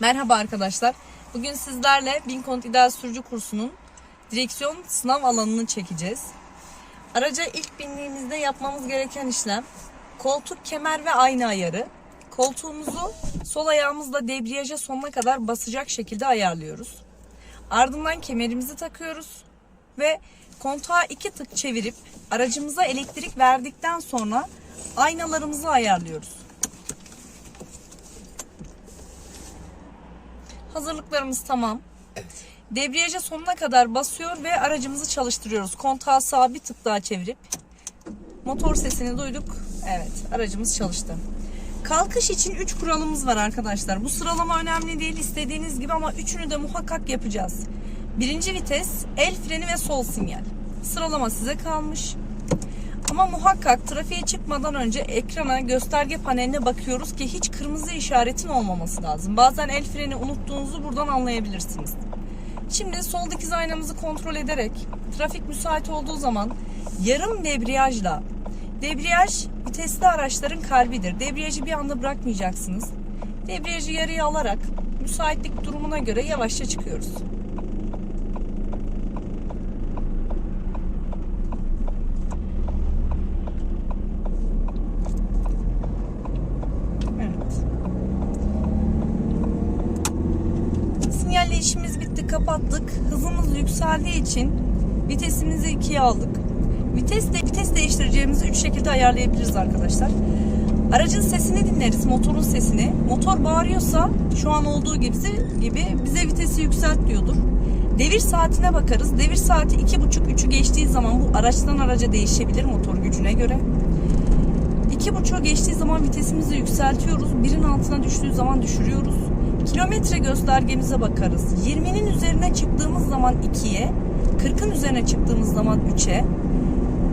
Merhaba arkadaşlar. Bugün sizlerle Binkont İdeal Sürücü kursunun direksiyon sınav alanını çekeceğiz. Araca ilk bindiğimizde yapmamız gereken işlem koltuk, kemer ve ayna ayarı. Koltuğumuzu sol ayağımızla debriyaja sonuna kadar basacak şekilde ayarlıyoruz. Ardından kemerimizi takıyoruz ve kontağı iki tık çevirip aracımıza elektrik verdikten sonra aynalarımızı ayarlıyoruz. Hazırlıklarımız tamam. Debriyaja sonuna kadar basıyor ve aracımızı çalıştırıyoruz. Kontağı sağa bir tık daha çevirip motor sesini duyduk. Evet, aracımız çalıştı. Kalkış için 3 kuralımız var arkadaşlar. Bu sıralama önemli değil istediğiniz gibi ama üçünü de muhakkak yapacağız. Birinci vites, el freni ve sol sinyal. Sıralama size kalmış. Ama muhakkak trafiğe çıkmadan önce ekrana gösterge paneline bakıyoruz ki hiç kırmızı işaretin olmaması lazım. Bazen el freni unuttuğunuzu buradan anlayabilirsiniz. Şimdi sol dikiz aynamızı kontrol ederek trafik müsait olduğu zaman yarım debriyajla debriyaj vitesli araçların kalbidir. Debriyajı bir anda bırakmayacaksınız. Debriyajı yarıya alarak müsaitlik durumuna göre yavaşça çıkıyoruz. Evet. Sinyalle işimiz bitti kapattık. Hızımız yükseldiği için vitesimizi ikiye aldık. Vites de vites değiştireceğimizi üç şekilde ayarlayabiliriz arkadaşlar. Aracın sesini dinleriz, motorun sesini. Motor bağırıyorsa şu an olduğu gibi, gibi bize vitesi yükselt diyordur. Devir saatine bakarız. Devir saati iki buçuk üçü geçtiği zaman bu araçtan araca değişebilir motor gücüne göre. İki buçuğu geçtiği zaman vitesimizi yükseltiyoruz. Birin altına düştüğü zaman düşürüyoruz. Kilometre göstergemize bakarız. 20'nin üzerine çıktığımız zaman 2'ye, 40'ın üzerine çıktığımız zaman 3'e,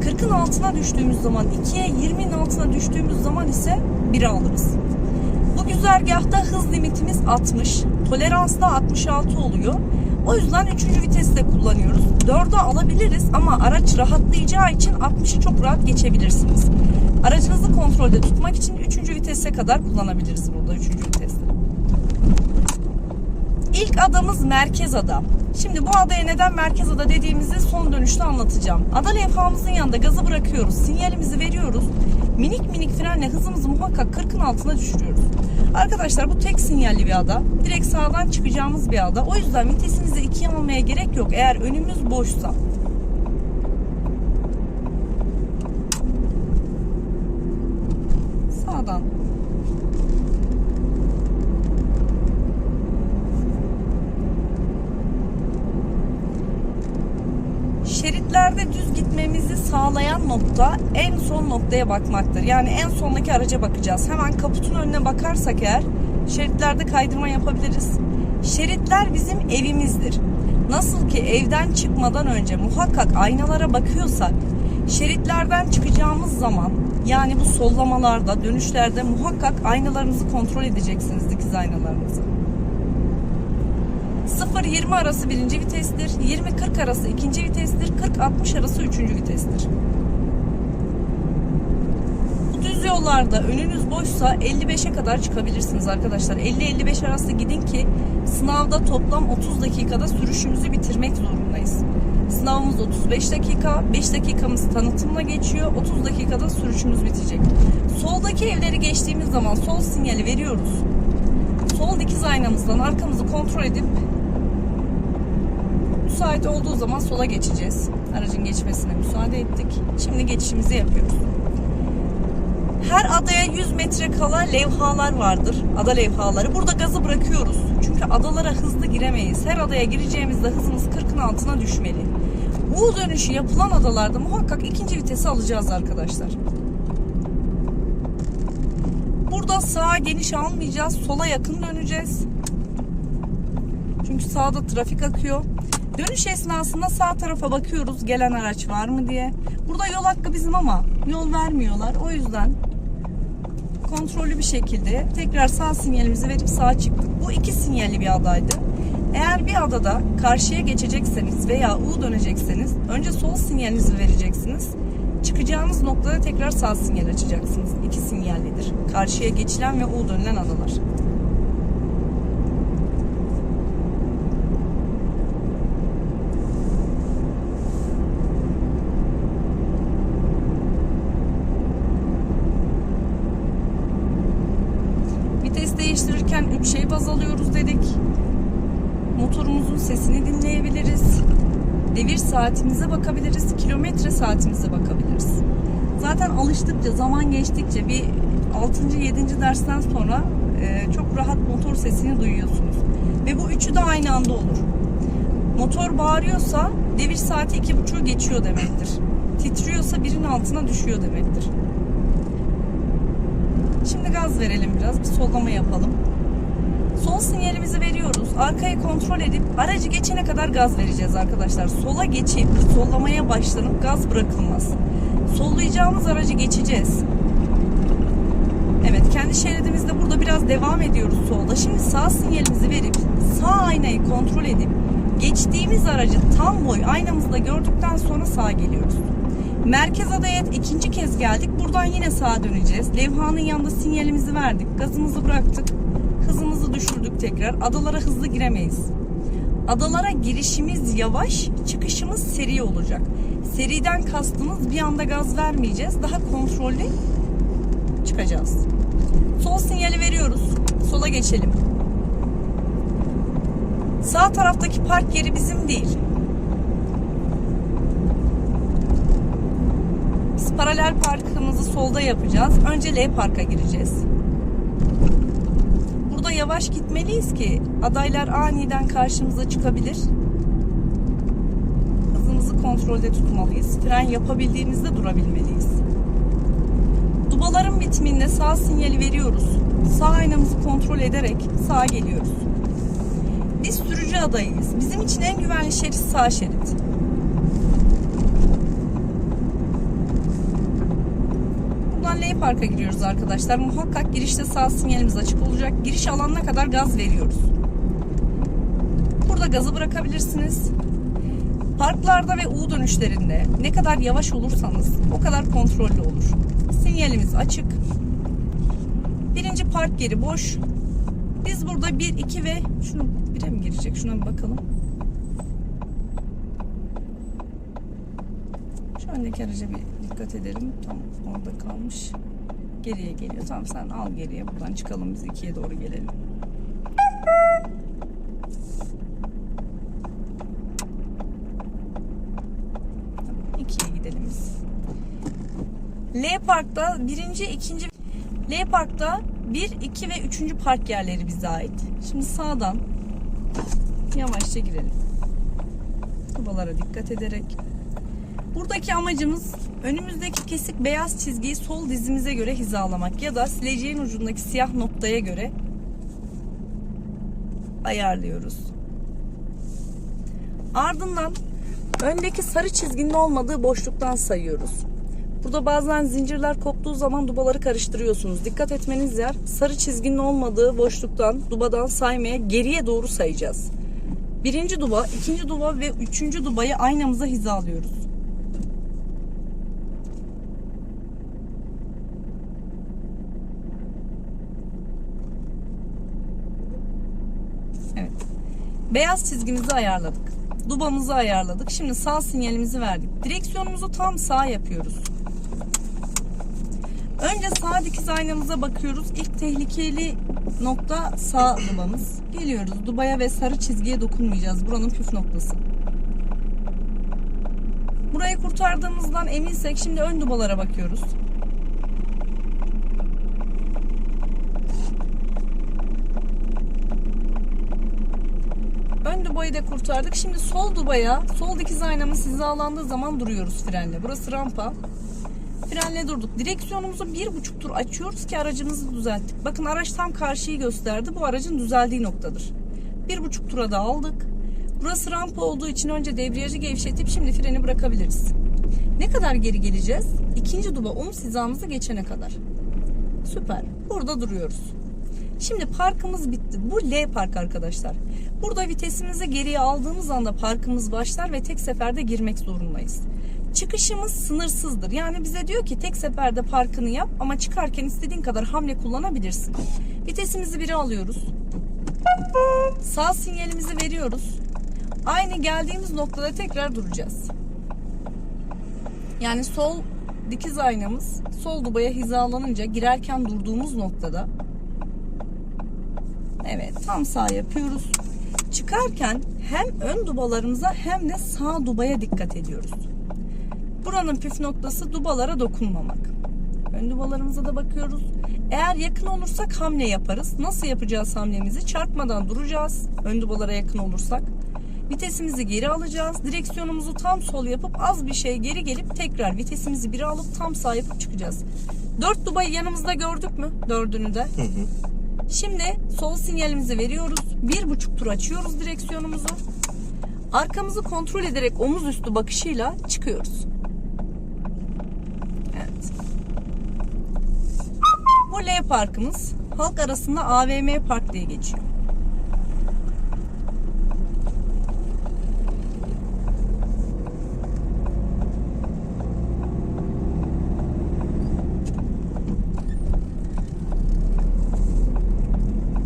40'ın altına düştüğümüz zaman 2'ye, 20'nin altına düştüğümüz zaman ise 1'e alırız. Bu güzergahta hız limitimiz 60, tolerans da 66 oluyor. O yüzden 3. viteste kullanıyoruz. 4'e alabiliriz ama araç rahatlayacağı için 60'ı çok rahat geçebilirsiniz. Aracınızı kontrolde tutmak için 3. vitese kadar kullanabiliriz burada 3. viteste. Adamız merkez ada. Şimdi bu adaya neden merkez ada dediğimizi son dönüşte anlatacağım. Ada levhamızın yanında gazı bırakıyoruz, sinyalimizi veriyoruz. Minik minik frenle hızımızı muhakkak 40'ın altına düşürüyoruz. Arkadaşlar bu tek sinyalli bir ada. Direkt sağdan çıkacağımız bir ada. O yüzden vitesinizi ikiye almaya gerek yok eğer önümüz boşsa. Sağdan şeritlerde düz gitmemizi sağlayan nokta en son noktaya bakmaktır. Yani en sondaki araca bakacağız. Hemen kaputun önüne bakarsak eğer şeritlerde kaydırma yapabiliriz. Şeritler bizim evimizdir. Nasıl ki evden çıkmadan önce muhakkak aynalara bakıyorsak şeritlerden çıkacağımız zaman yani bu sollamalarda, dönüşlerde muhakkak aynalarınızı kontrol edeceksiniz dikiz aynalarınızı. 0-20 arası birinci vitestir. 20-40 arası ikinci vitestir. 40-60 arası üçüncü vitestir. Bu düz yollarda önünüz boşsa 55'e kadar çıkabilirsiniz arkadaşlar. 50-55 arası gidin ki sınavda toplam 30 dakikada sürüşümüzü bitirmek zorundayız. Sınavımız 35 dakika, 5 dakikamız tanıtımla geçiyor, 30 dakikada sürüşümüz bitecek. Soldaki evleri geçtiğimiz zaman sol sinyali veriyoruz. Sol dikiz aynamızdan arkamızı kontrol edip müsait olduğu zaman sola geçeceğiz. Aracın geçmesine müsaade ettik. Şimdi geçişimizi yapıyoruz. Her adaya 100 metre kala levhalar vardır. Ada levhaları. Burada gazı bırakıyoruz. Çünkü adalara hızlı giremeyiz. Her adaya gireceğimizde hızımız 40'ın altına düşmeli. U dönüşü yapılan adalarda muhakkak ikinci vitesi alacağız arkadaşlar. Burada sağa geniş almayacağız. Sola yakın döneceğiz. Çünkü sağda trafik akıyor. Dönüş esnasında sağ tarafa bakıyoruz gelen araç var mı diye. Burada yol hakkı bizim ama yol vermiyorlar. O yüzden kontrollü bir şekilde tekrar sağ sinyalimizi verip sağa çıktık. Bu iki sinyalli bir adaydı. Eğer bir adada karşıya geçecekseniz veya U dönecekseniz önce sol sinyalinizi vereceksiniz. Çıkacağınız noktada tekrar sağ sinyal açacaksınız. İki sinyallidir. Karşıya geçilen ve U dönülen adalar. 3 şey baz alıyoruz dedik. Motorumuzun sesini dinleyebiliriz. Devir saatimize bakabiliriz. Kilometre saatimize bakabiliriz. Zaten alıştıkça, zaman geçtikçe bir 6. 7. dersten sonra e, çok rahat motor sesini duyuyorsunuz. Ve bu üçü de aynı anda olur. Motor bağırıyorsa devir saati 2.5'u geçiyor demektir. Titriyorsa birin altına düşüyor demektir. Şimdi gaz verelim biraz. Bir sollama yapalım. Sol sinyalimizi veriyoruz. Arkayı kontrol edip aracı geçene kadar gaz vereceğiz arkadaşlar. Sola geçip sollamaya başlanıp gaz bırakılmaz. Sollayacağımız aracı geçeceğiz. Evet kendi şeridimizde burada biraz devam ediyoruz solda. Şimdi sağ sinyalimizi verip sağ aynayı kontrol edip geçtiğimiz aracı tam boy aynamızda gördükten sonra sağa geliyoruz. Merkez adaya ikinci kez geldik. Buradan yine sağa döneceğiz. Levhanın yanında sinyalimizi verdik. Gazımızı bıraktık. Düşürdük tekrar. Adalara hızlı giremeyiz. Adalara girişimiz yavaş, çıkışımız seri olacak. Seriden kastımız bir anda gaz vermeyeceğiz. Daha kontrollü çıkacağız. Sol sinyali veriyoruz. Sola geçelim. Sağ taraftaki park yeri bizim değil. Biz paralel parkımızı solda yapacağız. Önce L parka gireceğiz. Yavaş gitmeliyiz ki adaylar aniden karşımıza çıkabilir. Hızımızı kontrolde tutmalıyız. Fren yapabildiğimizde durabilmeliyiz. Dubaların bitiminde sağ sinyali veriyoruz. Sağ aynamızı kontrol ederek sağa geliyoruz. Biz sürücü adayıyız. Bizim için en güvenli şerit sağ şerit. Park'a giriyoruz arkadaşlar. Muhakkak girişte sağ sinyalimiz açık olacak. Giriş alanına kadar gaz veriyoruz. Burada gazı bırakabilirsiniz. Parklarda ve U dönüşlerinde ne kadar yavaş olursanız o kadar kontrollü olur. Sinyalimiz açık. Birinci park yeri boş. Biz burada 1, 2 ve şunu 1'e mi girecek? Şuna bir bakalım. Şu öndeki araca bir dikkat edelim. Tam orada kalmış. Geriye geliyor. Tamam sen al geriye. Buradan çıkalım biz ikiye doğru gelelim. İkiye gidelim biz. L Park'ta birinci, ikinci L Park'ta 1, 2 ve 3. park yerleri bize ait. Şimdi sağdan yavaşça girelim. Kubalara dikkat ederek. Buradaki amacımız önümüzdeki kesik beyaz çizgiyi sol dizimize göre hizalamak ya da sileceğin ucundaki siyah noktaya göre ayarlıyoruz. Ardından öndeki sarı çizginin olmadığı boşluktan sayıyoruz. Burada bazen zincirler koptuğu zaman dubaları karıştırıyorsunuz. Dikkat etmeniz yer sarı çizginin olmadığı boşluktan dubadan saymaya geriye doğru sayacağız. Birinci duba, ikinci duba ve üçüncü dubayı aynamıza hizalıyoruz. Beyaz çizgimizi ayarladık. Dubamızı ayarladık. Şimdi sağ sinyalimizi verdik. Direksiyonumuzu tam sağ yapıyoruz. Önce sağ dikiz aynamıza bakıyoruz. İlk tehlikeli nokta sağ dubamız. Geliyoruz. Dubaya ve sarı çizgiye dokunmayacağız. Buranın püf noktası. Burayı kurtardığımızdan eminsek şimdi ön dubalara bakıyoruz. Ön dubayı da kurtardık. Şimdi sol dubaya, sol dikiz aynamız hizalandığı zaman duruyoruz frenle. Burası rampa. Frenle durduk. Direksiyonumuzu bir buçuk tur açıyoruz ki aracımızı düzelttik. Bakın araç tam karşıyı gösterdi. Bu aracın düzeldiği noktadır. Bir buçuk tura da aldık. Burası rampa olduğu için önce debriyajı gevşetip şimdi freni bırakabiliriz. Ne kadar geri geleceğiz? İkinci duba omuz hizamızı geçene kadar. Süper. Burada duruyoruz. Şimdi parkımız bitti. Bu L park arkadaşlar. Burada vitesimizi geriye aldığımız anda parkımız başlar ve tek seferde girmek zorundayız. Çıkışımız sınırsızdır. Yani bize diyor ki tek seferde parkını yap ama çıkarken istediğin kadar hamle kullanabilirsin. Vitesimizi bire alıyoruz. Sağ sinyalimizi veriyoruz. Aynı geldiğimiz noktada tekrar duracağız. Yani sol dikiz aynamız sol dubaya hizalanınca girerken durduğumuz noktada Evet tam sağ yapıyoruz. Çıkarken hem ön dubalarımıza hem de sağ dubaya dikkat ediyoruz. Buranın püf noktası dubalara dokunmamak. Ön dubalarımıza da bakıyoruz. Eğer yakın olursak hamle yaparız. Nasıl yapacağız hamlemizi? Çarpmadan duracağız. Ön dubalara yakın olursak. Vitesimizi geri alacağız. Direksiyonumuzu tam sol yapıp az bir şey geri gelip tekrar vitesimizi biri alıp tam sağ yapıp çıkacağız. Dört dubayı yanımızda gördük mü? Dördünü de. Şimdi sol sinyalimizi veriyoruz. Bir buçuk tur açıyoruz direksiyonumuzu. Arkamızı kontrol ederek omuz üstü bakışıyla çıkıyoruz. Evet. Bu L parkımız halk arasında AVM park diye geçiyor.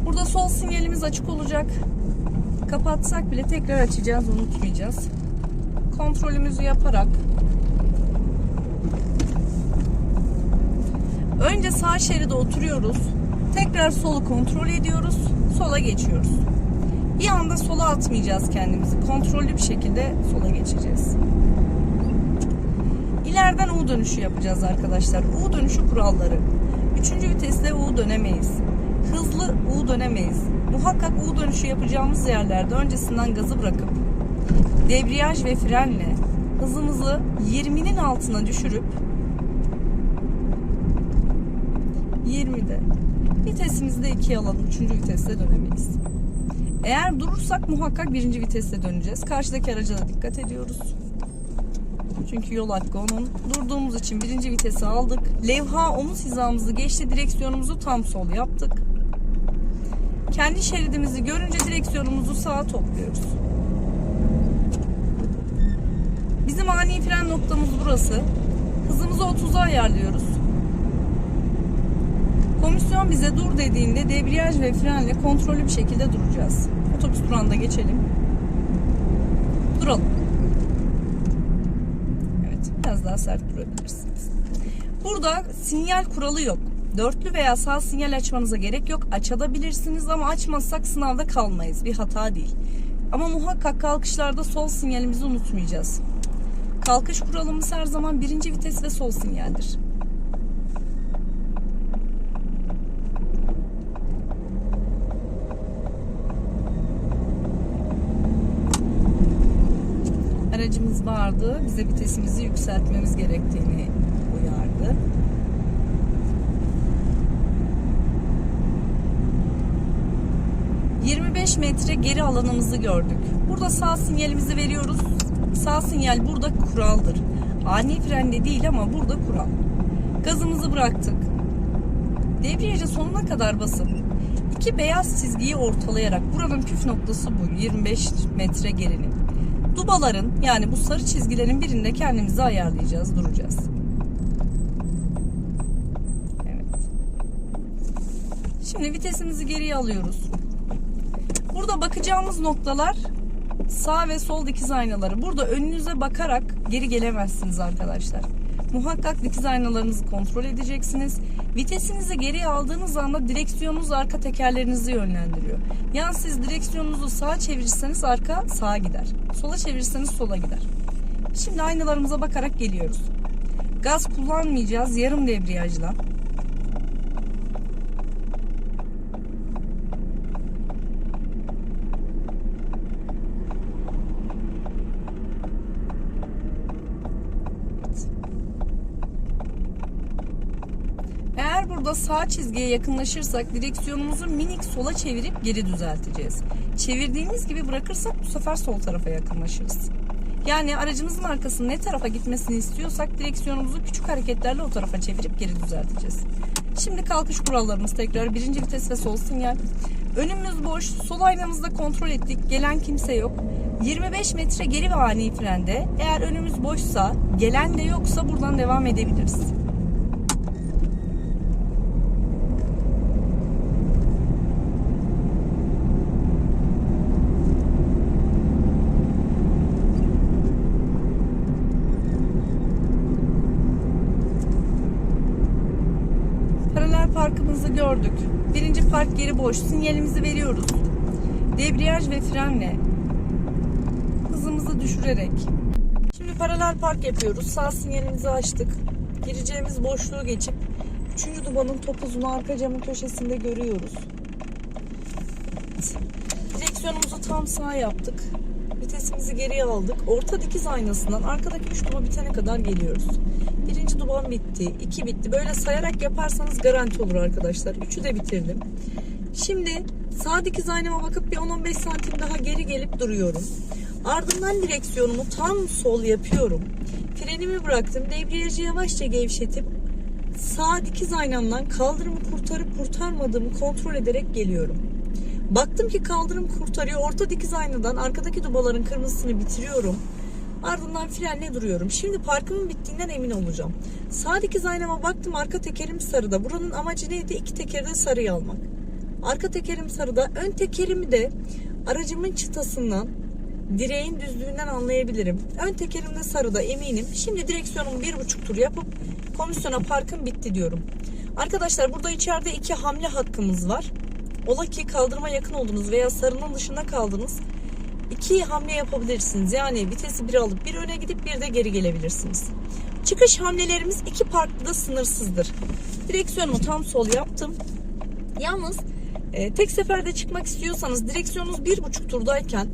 Burada sol sinyalimiz açık olacak. Kapatsak bile tekrar açacağız, unutmayacağız. Kontrolümüzü yaparak Önce sağ şeride oturuyoruz. Tekrar solu kontrol ediyoruz. Sola geçiyoruz. Bir anda sola atmayacağız kendimizi. Kontrollü bir şekilde sola geçeceğiz. İleriden U dönüşü yapacağız arkadaşlar. U dönüşü kuralları. Üçüncü viteste U dönemeyiz. Hızlı U dönemeyiz. Muhakkak U dönüşü yapacağımız yerlerde öncesinden gazı bırakıp debriyaj ve frenle hızımızı 20'nin altına düşürüp 20'de vitesimizi de 2'ye alalım. 3. viteste dönemeyiz. Eğer durursak muhakkak birinci viteste döneceğiz. Karşıdaki araca da dikkat ediyoruz. Çünkü yol hakkı onun. Durduğumuz için birinci vitesi aldık. Levha omuz hizamızı geçti. Direksiyonumuzu tam sol yaptık. Kendi şeridimizi görünce direksiyonumuzu sağa topluyoruz. Bizim ani fren noktamız burası. Hızımızı 30'a ayarlıyoruz. Komisyon bize dur dediğinde debriyaj ve frenle kontrollü bir şekilde duracağız. Otobüs durağında geçelim. Duralım. Evet, biraz daha sert durabilirsiniz. Burada sinyal kuralı yok. Dörtlü veya sağ sinyal açmanıza gerek yok. Açabilirsiniz ama açmazsak sınavda kalmayız. Bir hata değil. Ama muhakkak kalkışlarda sol sinyalimizi unutmayacağız. Kalkış kuralımız her zaman birinci vites ve sol sinyaldir. aracımız vardı. Bize vitesimizi yükseltmemiz gerektiğini uyardı. ...25 metre geri alanımızı gördük. Burada sağ sinyalimizi veriyoruz. Sağ sinyal burada kuraldır. Ani frende değil ama burada kural. Gazımızı bıraktık. Debriyaja sonuna kadar basıp iki beyaz çizgiyi ortalayarak buranın püf noktası bu 25 metre gerinin. Dubaların yani bu sarı çizgilerin birinde kendimizi ayarlayacağız, duracağız. Evet. Şimdi vitesimizi geriye alıyoruz. Burada bakacağımız noktalar sağ ve sol dikiz aynaları. Burada önünüze bakarak geri gelemezsiniz arkadaşlar. Muhakkak dikiz aynalarınızı kontrol edeceksiniz. Vitesinizi geriye aldığınız anda direksiyonunuz arka tekerlerinizi yönlendiriyor. Yani siz direksiyonunuzu sağa çevirirseniz arka sağa gider. Sola çevirirseniz sola gider. Şimdi aynalarımıza bakarak geliyoruz. Gaz kullanmayacağız yarım debriyajla. Eğer burada sağ çizgiye yakınlaşırsak direksiyonumuzu minik sola çevirip geri düzelteceğiz. Çevirdiğimiz gibi bırakırsak bu sefer sol tarafa yakınlaşırız. Yani aracımızın arkasının ne tarafa gitmesini istiyorsak direksiyonumuzu küçük hareketlerle o tarafa çevirip geri düzelteceğiz. Şimdi kalkış kurallarımız tekrar birinci vites ve sol sinyal. Önümüz boş, sol aynamızda kontrol ettik, gelen kimse yok. 25 metre geri ve ani frende. Eğer önümüz boşsa, gelen de yoksa buradan devam edebiliriz. Paralel parkımızı gördük. Birinci park geri boş. Sinyalimizi veriyoruz. Debriyaj ve frenle hızımızı düşürerek. Şimdi paralel park yapıyoruz. Sağ sinyalimizi açtık. Gireceğimiz boşluğu geçip 3. dubanın topuzunu arka camın köşesinde görüyoruz. Direksiyonumuzu tam sağ yaptık. Vitesimizi geriye aldık. Orta dikiz aynasından arkadaki 3 duba bitene kadar geliyoruz. Duban bitti, iki bitti. Böyle sayarak yaparsanız garanti olur arkadaşlar. Üçü de bitirdim. Şimdi sağ dikiz aynama bakıp bir 10-15 santim daha geri gelip duruyorum. Ardından direksiyonumu tam sol yapıyorum. Frenimi bıraktım. Debriyajı yavaşça gevşetip sağ dikiz aynamdan kaldırımı kurtarıp kurtarmadığımı kontrol ederek geliyorum. Baktım ki kaldırım kurtarıyor. Orta dikiz aynadan arkadaki dubaların kırmızısını bitiriyorum. Ardından frenle duruyorum. Şimdi parkımın bittiğinden emin olacağım. Sağ dikiz aynama baktım arka tekerim sarıda. Buranın amacı neydi? İki tekeri de sarıya almak. Arka tekerim sarıda. Ön tekerimi de aracımın çıtasından direğin düzlüğünden anlayabilirim. Ön tekerim de sarıda eminim. Şimdi direksiyonumu bir buçuk tur yapıp komisyona parkım bitti diyorum. Arkadaşlar burada içeride iki hamle hakkımız var. Ola ki kaldırıma yakın oldunuz veya sarının dışında kaldınız. İki hamle yapabilirsiniz. Yani vitesi bir alıp bir öne gidip bir de geri gelebilirsiniz. Çıkış hamlelerimiz iki parkta da sınırsızdır. Direksiyonumu tam sol yaptım. Yalnız e, tek seferde çıkmak istiyorsanız direksiyonunuz bir buçuk turdayken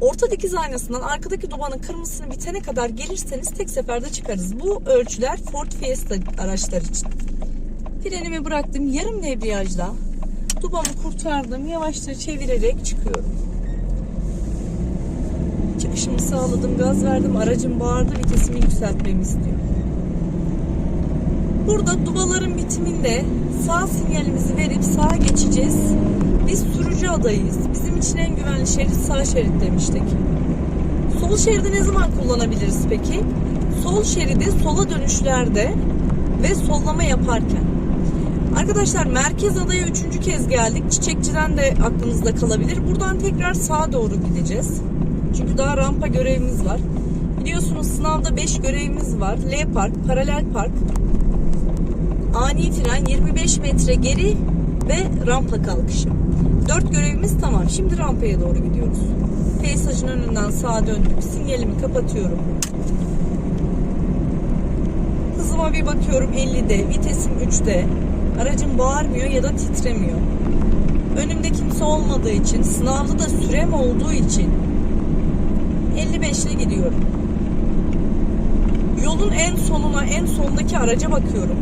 orta dikiz aynasından arkadaki dubanın kırmızısını bitene kadar gelirseniz tek seferde çıkarız. Bu ölçüler Ford Fiesta araçlar için. Frenimi bıraktım yarım debriyajla Dubamı kurtardım. Yavaşça çevirerek çıkıyorum. Çıkışımı sağladım. Gaz verdim. Aracım bağırdı. Vitesimi yükseltmemi istiyor. Burada dubaların bitiminde sağ sinyalimizi verip sağa geçeceğiz. Biz sürücü adayız. Bizim için en güvenli şerit sağ şerit demiştik. Sol şeridi ne zaman kullanabiliriz peki? Sol şeridi sola dönüşlerde ve sollama yaparken. Arkadaşlar merkez adaya üçüncü kez geldik. Çiçekçiden de aklınızda kalabilir. Buradan tekrar sağa doğru gideceğiz. Çünkü daha rampa görevimiz var. Biliyorsunuz sınavda 5 görevimiz var. L park, paralel park, ani fren, 25 metre geri ve rampa kalkışı. 4 görevimiz tamam. Şimdi rampaya doğru gidiyoruz. Peysajın önünden sağa döndük. Sinyalimi kapatıyorum. Hızıma bir bakıyorum 50'de, vitesim 3'te. Aracım bağırmıyor ya da titremiyor. Önümde kimse olmadığı için, sınavda da sürem olduğu için 55 ile gidiyorum. Yolun en sonuna, en sondaki araca bakıyorum.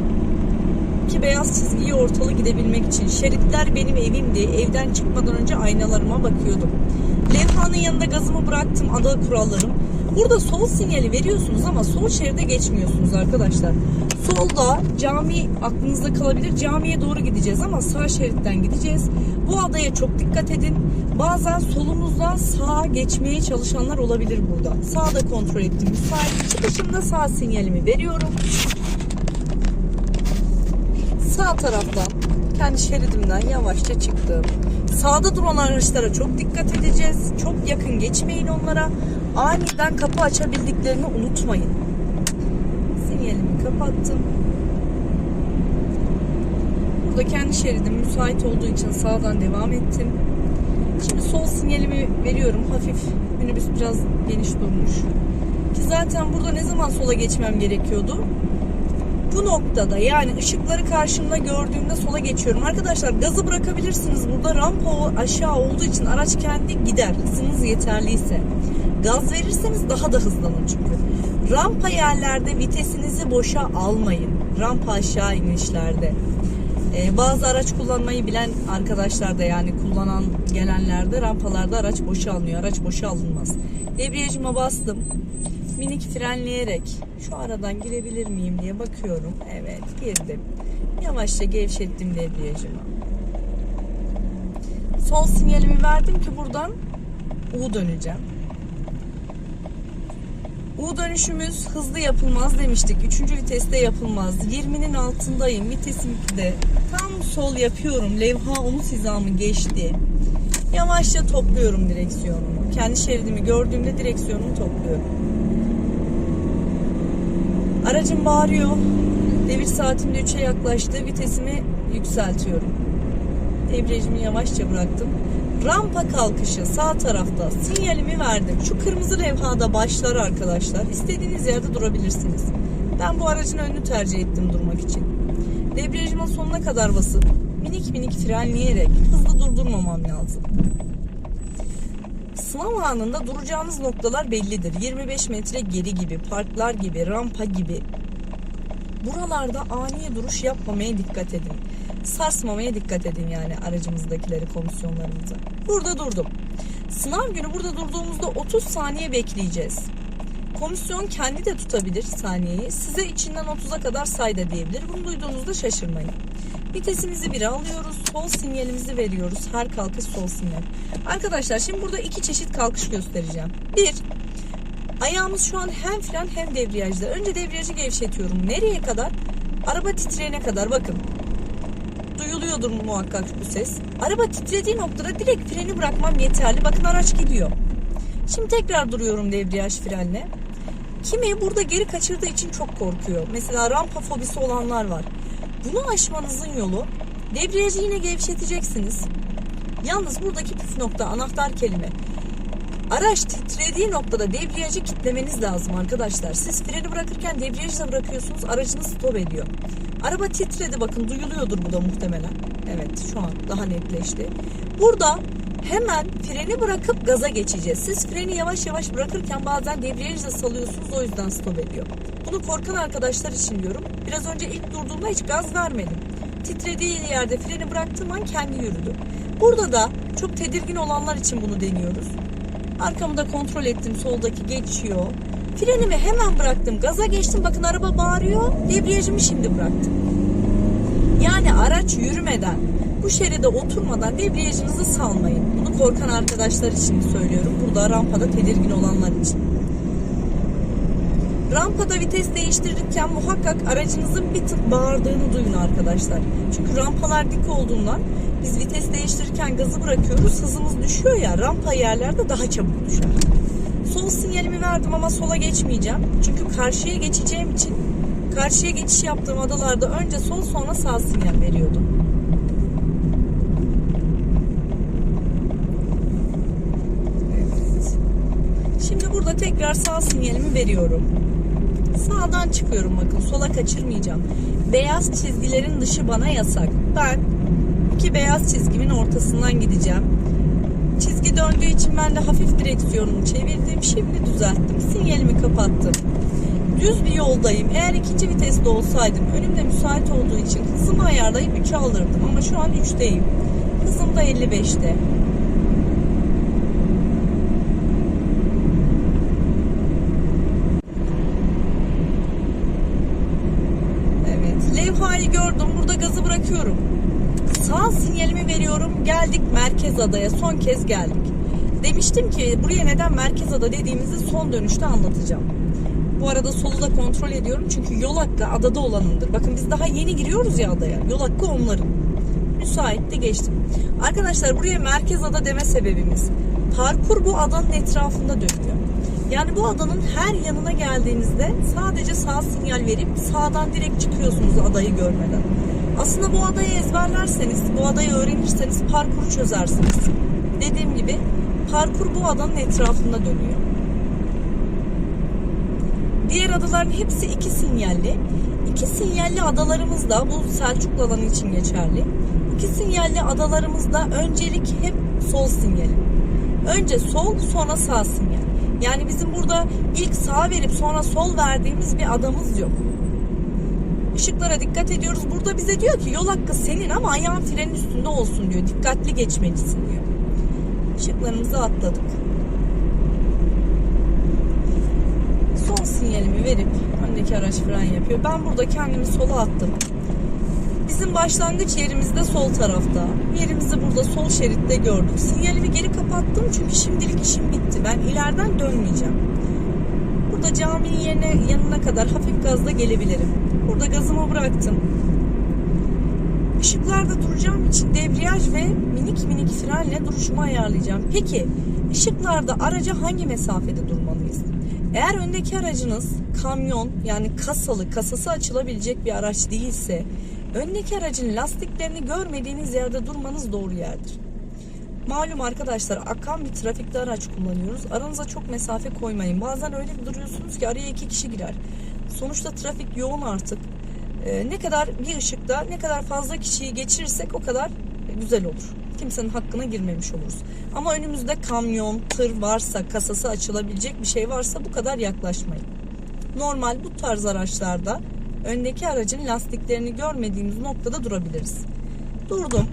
Ki beyaz çizgiyi ortalı gidebilmek için. Şeritler benim evimdi. Evden çıkmadan önce aynalarıma bakıyordum. Levhanın yanında gazımı bıraktım. Ada kurallarım. Burada sol sinyali veriyorsunuz ama sol şeride geçmiyorsunuz arkadaşlar. Solda cami aklınızda kalabilir. Camiye doğru gideceğiz ama sağ şeritten gideceğiz. Bu adaya çok dikkat edin. Bazen solumuzdan sağa geçmeye çalışanlar olabilir burada. Sağda kontrol ettim. Müsait çıkışımda sağ sinyalimi veriyorum. Sağ taraftan kendi şeridimden yavaşça çıktım. Sağda duran araçlara çok dikkat edeceğiz. Çok yakın geçmeyin onlara. Aniden kapı açabildiklerini unutmayın. Sinyalimi kapattım. Burada kendi şeridim müsait olduğu için sağdan devam ettim. Şimdi sol sinyalimi veriyorum. Hafif minibüs biraz geniş durmuş. Ki zaten burada ne zaman sola geçmem gerekiyordu? bu noktada yani ışıkları karşımda gördüğümde sola geçiyorum. Arkadaşlar gazı bırakabilirsiniz. Burada rampa aşağı olduğu için araç kendi gider. Hızınız yeterliyse. Gaz verirseniz daha da hızlanır çünkü. Rampa yerlerde vitesinizi boşa almayın. Rampa aşağı inişlerde. Ee, bazı araç kullanmayı bilen arkadaşlar da yani kullanan gelenlerde rampalarda araç boşa alınıyor. Araç boşa alınmaz. Debriyajıma bastım minik frenleyerek şu aradan girebilir miyim diye bakıyorum. Evet girdim. Yavaşça gevşettim debriyajımı. Sol sinyalimi verdim ki buradan U döneceğim. U dönüşümüz hızlı yapılmaz demiştik. Üçüncü viteste yapılmaz. 20'nin altındayım. Vitesim 2'de. Tam sol yapıyorum. Levha omuz hizamı geçti. Yavaşça topluyorum direksiyonumu. Kendi şeridimi gördüğümde direksiyonumu topluyorum. Aracım bağırıyor. Devir saatimde 3'e yaklaştı. Vitesimi yükseltiyorum. Debriyajımı yavaşça bıraktım. Rampa kalkışı sağ tarafta sinyalimi verdim. Şu kırmızı levhada başlar arkadaşlar. İstediğiniz yerde durabilirsiniz. Ben bu aracın önünü tercih ettim durmak için. Debriyajıma sonuna kadar basıp minik minik frenleyerek hızlı durdurmamam lazım. Sınav anında duracağınız noktalar bellidir. 25 metre geri gibi, parklar gibi, rampa gibi. Buralarda ani duruş yapmamaya dikkat edin. Sarsmamaya dikkat edin yani aracımızdakileri, komisyonlarımızı. Burada durdum. Sınav günü burada durduğumuzda 30 saniye bekleyeceğiz. Komisyon kendi de tutabilir saniyeyi. Size içinden 30'a kadar say da diyebilir. Bunu duyduğunuzda şaşırmayın. Vitesimizi 1'e alıyoruz. Sol sinyalimizi veriyoruz. Her kalkış sol sinyal. Arkadaşlar şimdi burada iki çeşit kalkış göstereceğim. Bir, ayağımız şu an hem fren hem debriyajda. Önce debriyajı gevşetiyorum. Nereye kadar? Araba titreyene kadar bakın. Duyuluyordur muhakkak bu ses. Araba titrediği noktada direkt freni bırakmam yeterli. Bakın araç gidiyor. Şimdi tekrar duruyorum debriyaj frenle. Kimi burada geri kaçırdığı için çok korkuyor. Mesela rampa fobisi olanlar var. Bunu aşmanızın yolu debriyajı yine gevşeteceksiniz. Yalnız buradaki püf nokta anahtar kelime. Araç titrediği noktada debriyajı kitlemeniz lazım arkadaşlar. Siz freni bırakırken debriyajı da bırakıyorsunuz aracınız stop ediyor. Araba titredi bakın duyuluyordur bu da muhtemelen. Evet şu an daha netleşti. Burada hemen freni bırakıp gaza geçeceğiz. Siz freni yavaş yavaş bırakırken bazen debriyajı da salıyorsunuz o yüzden stop ediyor. Bunu korkan arkadaşlar için diyorum. Biraz önce ilk durduğumda hiç gaz vermedim. Titrediği yerde freni bıraktığım an kendi yürüdü. Burada da çok tedirgin olanlar için bunu deniyoruz. Arkamı da kontrol ettim soldaki geçiyor. Frenimi hemen bıraktım. Gaza geçtim. Bakın araba bağırıyor. Debriyajımı şimdi bıraktım. Yani araç yürümeden, bu şeride oturmadan debriyajınızı salmayın. Bunu korkan arkadaşlar için söylüyorum. Burada rampada tedirgin olanlar için. Rampada vites değiştirirken muhakkak aracınızın bir tık bağırdığını duyun arkadaşlar. Çünkü rampalar dik olduğundan biz vites değiştirirken gazı bırakıyoruz. Hızımız düşüyor ya rampa yerlerde daha çabuk düşer. Sol sinyalimi verdim ama sola geçmeyeceğim. Çünkü karşıya geçeceğim için karşıya geçiş yaptığım adalarda önce sol sonra sağ sinyal veriyordum. Şimdi burada tekrar sağ sinyalimi veriyorum. Sağdan çıkıyorum bakın sola kaçırmayacağım. Beyaz çizgilerin dışı bana yasak. Ben iki beyaz çizgimin ortasından gideceğim. Çizgi döndüğü için ben de hafif direksiyonumu çevirdim. Şimdi düzelttim. Sinyalimi kapattım. Düz bir yoldayım. Eğer ikinci viteste olsaydım önümde müsait olduğu için hızımı ayarlayıp 3'e alırdım. Ama şu an 3'teyim. Hızım da 55'te. Levhayı gördüm. Burada gazı bırakıyorum. Sağ sinyalimi veriyorum. Geldik merkez adaya. Son kez geldik. Demiştim ki buraya neden merkez ada dediğimizi son dönüşte anlatacağım. Bu arada solu da kontrol ediyorum. Çünkü yol hakkı adada olanındır. Bakın biz daha yeni giriyoruz ya adaya. Yol hakkı onların. Müsait de geçtim. Arkadaşlar buraya merkez ada deme sebebimiz. Parkur bu adanın etrafında dönüyor. Yani bu adanın her yanına geldiğinizde sadece sağ sinyal verip sağdan direkt çıkıyorsunuz adayı görmeden. Aslında bu adayı ezberlerseniz, bu adayı öğrenirseniz parkuru çözersiniz. Dediğim gibi parkur bu adanın etrafında dönüyor. Diğer adaların hepsi iki sinyalli. İki sinyalli adalarımız da bu Selçuklu alanı için geçerli. İki sinyalli adalarımızda öncelik hep sol sinyali. Önce sol sonra sağ sinyal. Yani bizim burada ilk sağ verip sonra sol verdiğimiz bir adamız yok. Işıklara dikkat ediyoruz. Burada bize diyor ki yol hakkı senin ama ayağın frenin üstünde olsun diyor. Dikkatli geçmelisin diyor. Işıklarımızı atladık. Son sinyalimi verip öndeki araç fren yapıyor. Ben burada kendimi sola attım. Bizim başlangıç yerimiz de sol tarafta. Yerimizi burada sol şeritte gördük. Sinyalimi geri kapattım çünkü şimdilik işim bitti. Ben ileriden dönmeyeceğim. Burada caminin yerine yanına kadar hafif gazla gelebilirim. Burada gazımı bıraktım. Işıklarda duracağım için debriyaj ve minik minik frenle duruşumu ayarlayacağım. Peki ışıklarda araca hangi mesafede durmalıyız? Eğer öndeki aracınız kamyon yani kasalı, kasası açılabilecek bir araç değilse Öndeki aracın lastiklerini görmediğiniz yerde durmanız doğru yerdir. Malum arkadaşlar akan bir trafikte araç kullanıyoruz. Aranıza çok mesafe koymayın. Bazen öyle bir duruyorsunuz ki araya iki kişi girer. Sonuçta trafik yoğun artık. Ee, ne kadar bir ışıkta ne kadar fazla kişiyi geçirirsek o kadar güzel olur. Kimsenin hakkına girmemiş oluruz. Ama önümüzde kamyon, tır varsa, kasası açılabilecek bir şey varsa bu kadar yaklaşmayın. Normal bu tarz araçlarda öndeki aracın lastiklerini görmediğimiz noktada durabiliriz. Durdum.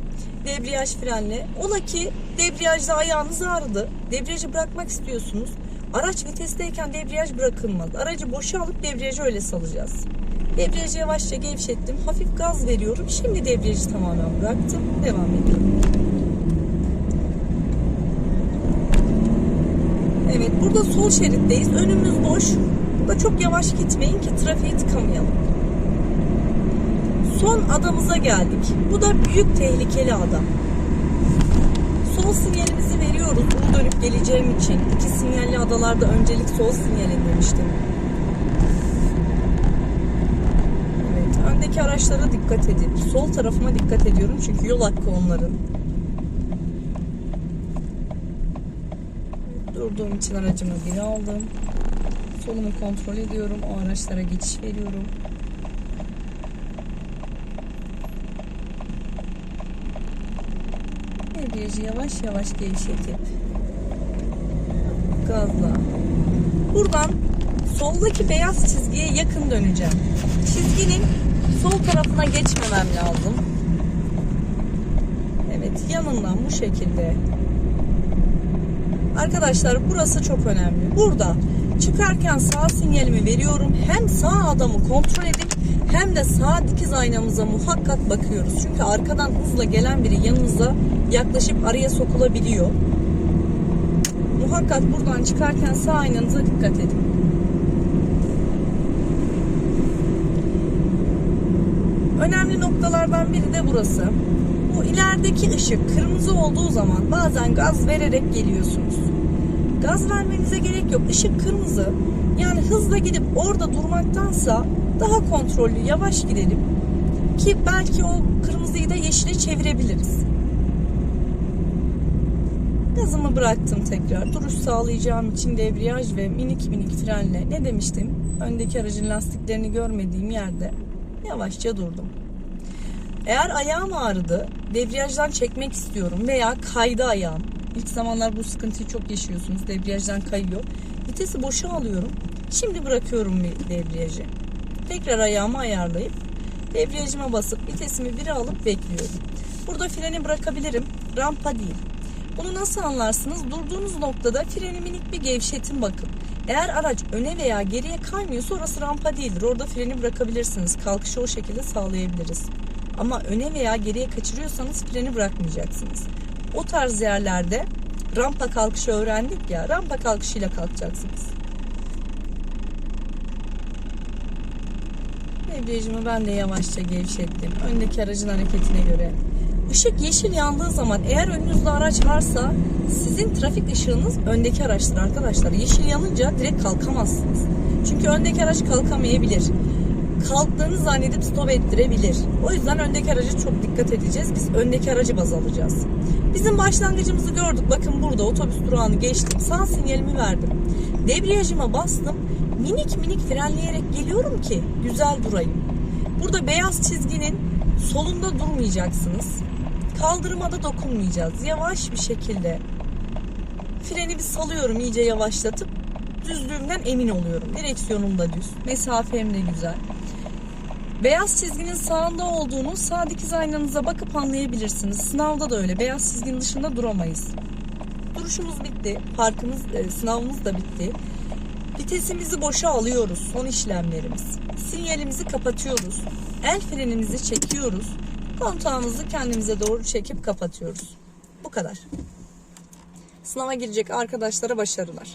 Debriyaj frenle. Ola ki debriyajda ayağınız ağrıdı. Debriyajı bırakmak istiyorsunuz. Araç vitesteyken debriyaj bırakılmaz. Aracı boşa alıp debriyajı öyle salacağız. Debriyajı yavaşça gevşettim. Hafif gaz veriyorum. Şimdi debriyajı tamamen bıraktım. Devam ediyorum. Evet burada sol şeritteyiz. Önümüz boş. Burada çok yavaş gitmeyin ki trafiği tıkamayalım. Son adamıza geldik. Bu da büyük tehlikeli adam. Sol sinyalimizi veriyoruz. Bunu dönüp geleceğim için. İki sinyalli adalarda öncelik sol sinyalin demiştim. Evet, öndeki araçlara dikkat edin. Sol tarafıma dikkat ediyorum çünkü yol hakkı onların. Durduğum için aracımı geri aldım. Solumu kontrol ediyorum. O araçlara geçiş veriyorum. Debriyajı yavaş yavaş gevşetip gazla. Buradan soldaki beyaz çizgiye yakın döneceğim. Çizginin sol tarafına geçmemem lazım. Evet yanından bu şekilde. Arkadaşlar burası çok önemli. Burada çıkarken sağ sinyalimi veriyorum. Hem sağ adamı kontrol edip hem de sağ dikiz aynamıza muhakkak bakıyoruz. Çünkü arkadan hızla gelen biri yanımıza yaklaşıp araya sokulabiliyor. Muhakkak buradan çıkarken sağ aynanıza dikkat edin. Önemli noktalardan biri de burası. Bu ilerideki ışık kırmızı olduğu zaman bazen gaz vererek geliyorsunuz. Gaz vermenize gerek yok. Işık kırmızı. Yani hızla gidip orada durmaktansa daha kontrollü yavaş gidelim. Ki belki o kırmızıyı da yeşile çevirebiliriz. Gazımı bıraktım tekrar. Duruş sağlayacağım için debriyaj ve minik minik frenle ne demiştim? Öndeki aracın lastiklerini görmediğim yerde yavaşça durdum. Eğer ayağım ağrıdı, debriyajdan çekmek istiyorum veya kaydı ayağım. İlk zamanlar bu sıkıntıyı çok yaşıyorsunuz. Debriyajdan kayıyor. Vitesi boşa alıyorum. Şimdi bırakıyorum bir debriyajı. Tekrar ayağımı ayarlayıp debriyajıma basıp vitesimi 1'e alıp bekliyorum. Burada freni bırakabilirim. Rampa değil. Bunu nasıl anlarsınız? Durduğunuz noktada freni minik bir gevşetin bakın. Eğer araç öne veya geriye kaymıyorsa orası rampa değildir. Orada freni bırakabilirsiniz. Kalkışı o şekilde sağlayabiliriz. Ama öne veya geriye kaçırıyorsanız freni bırakmayacaksınız. O tarz yerlerde rampa kalkışı öğrendik ya. Rampa kalkışıyla kalkacaksınız. Debriyajımı ben de yavaşça gevşettim. Öndeki aracın hareketine göre. Işık yeşil yandığı zaman eğer önünüzde araç varsa sizin trafik ışığınız öndeki araçtır arkadaşlar. Yeşil yanınca direkt kalkamazsınız. Çünkü öndeki araç kalkamayabilir. Kalktığını zannedip stop ettirebilir. O yüzden öndeki araca çok dikkat edeceğiz. Biz öndeki aracı baz alacağız. Bizim başlangıcımızı gördük. Bakın burada otobüs durağını geçtim. Sağ sinyalimi verdim. Debriyajıma bastım. Minik minik frenleyerek geliyorum ki güzel durayım. Burada beyaz çizginin solunda durmayacaksınız. Kaldırıma da dokunmayacağız. Yavaş bir şekilde freni bir salıyorum iyice yavaşlatıp düzlüğümden emin oluyorum. Direksiyonum da düz. Mesafem de güzel. Beyaz çizginin sağında olduğunu sağ dikiz aynanıza bakıp anlayabilirsiniz. Sınavda da öyle. Beyaz çizginin dışında duramayız. Duruşumuz bitti. Parkımız, e, sınavımız da bitti. Vitesimizi boşa alıyoruz. Son işlemlerimiz. Sinyalimizi kapatıyoruz. El frenimizi çekiyoruz. Kontağımızı kendimize doğru çekip kapatıyoruz. Bu kadar. Sınava girecek arkadaşlara başarılar.